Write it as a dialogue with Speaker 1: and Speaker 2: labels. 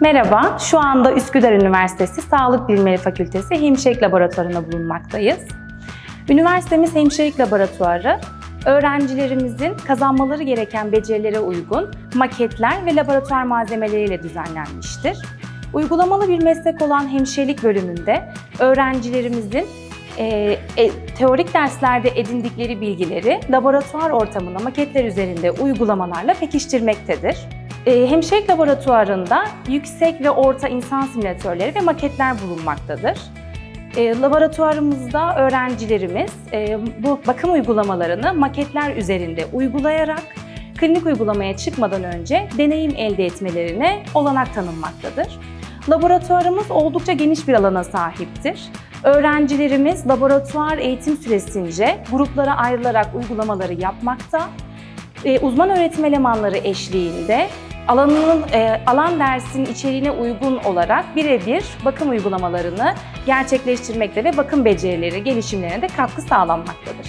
Speaker 1: Merhaba, şu anda Üsküdar Üniversitesi Sağlık Bilimleri Fakültesi Hemşirelik Laboratuvarı'nda bulunmaktayız. Üniversitemiz Hemşirelik Laboratuvarı, öğrencilerimizin kazanmaları gereken becerilere uygun maketler ve laboratuvar malzemeleriyle düzenlenmiştir. Uygulamalı bir meslek olan hemşirelik bölümünde öğrencilerimizin e, e, teorik derslerde edindikleri bilgileri laboratuvar ortamında maketler üzerinde uygulamalarla pekiştirmektedir. E, hemşirelik laboratuvarında yüksek ve orta insan simülatörleri ve maketler bulunmaktadır. E, laboratuvarımızda öğrencilerimiz e, bu bakım uygulamalarını maketler üzerinde uygulayarak klinik uygulamaya çıkmadan önce deneyim elde etmelerine olanak tanınmaktadır. Laboratuvarımız oldukça geniş bir alana sahiptir. Öğrencilerimiz laboratuvar eğitim süresince gruplara ayrılarak uygulamaları yapmakta. E, uzman öğretim elemanları eşliğinde alanının e, alan dersin içeriğine uygun olarak birebir bakım uygulamalarını gerçekleştirmekte ve bakım becerileri gelişimlerine de katkı sağlanmaktadır.